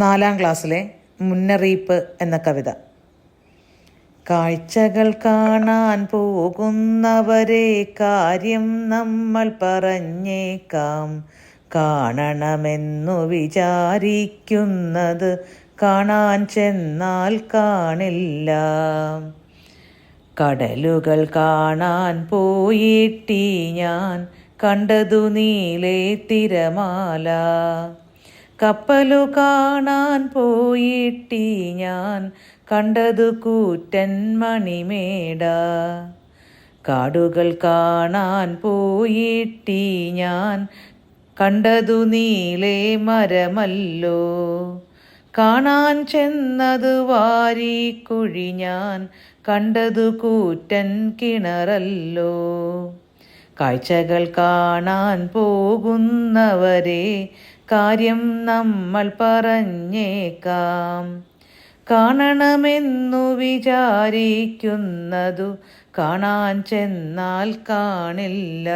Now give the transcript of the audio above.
നാലാം ക്ലാസ്സിലെ മുന്നറിയിപ്പ് എന്ന കവിത. കാഴ്ചകൾ കാണാൻ പോകുന്നവരെ കാര്യം നമ്മൾ പറഞ്ഞേക്കാം. കാണണമെന്നു വിചാരിക്കുന്നത് കാണാൻ ചെന്നാൽ കാണില്ല. കടലുകൾ കാണാൻ പോയിട്ടി ഞാൻ കണ്ടതു നീലേ തിരമാല. കപ്പലു കാണാൻ പോയിട്ടി ഞാൻ. കണ്ടതു കൂറ്റൻ മണിമേട. കാടുകൾ കാണാൻ പോയിട്ടി ഞാൻ. കണ്ടതു നീലേ മരമല്ലോ. കാണാൻ ചെന്നതു വാരിക്കുഴി ഞാൻ. കണ്ടതു കൂറ്റൻ കിണറല്ലോ. കാഴ്ചകൾ കാണാൻ പോകുന്നവരെ കാര്യം നമ്മൾ പറഞ്ഞേക്കാം. കാണണമെന്നു വിചാരിക്കുന്നതു കാണാൻ ചെന്നാൽ കാണില്ല.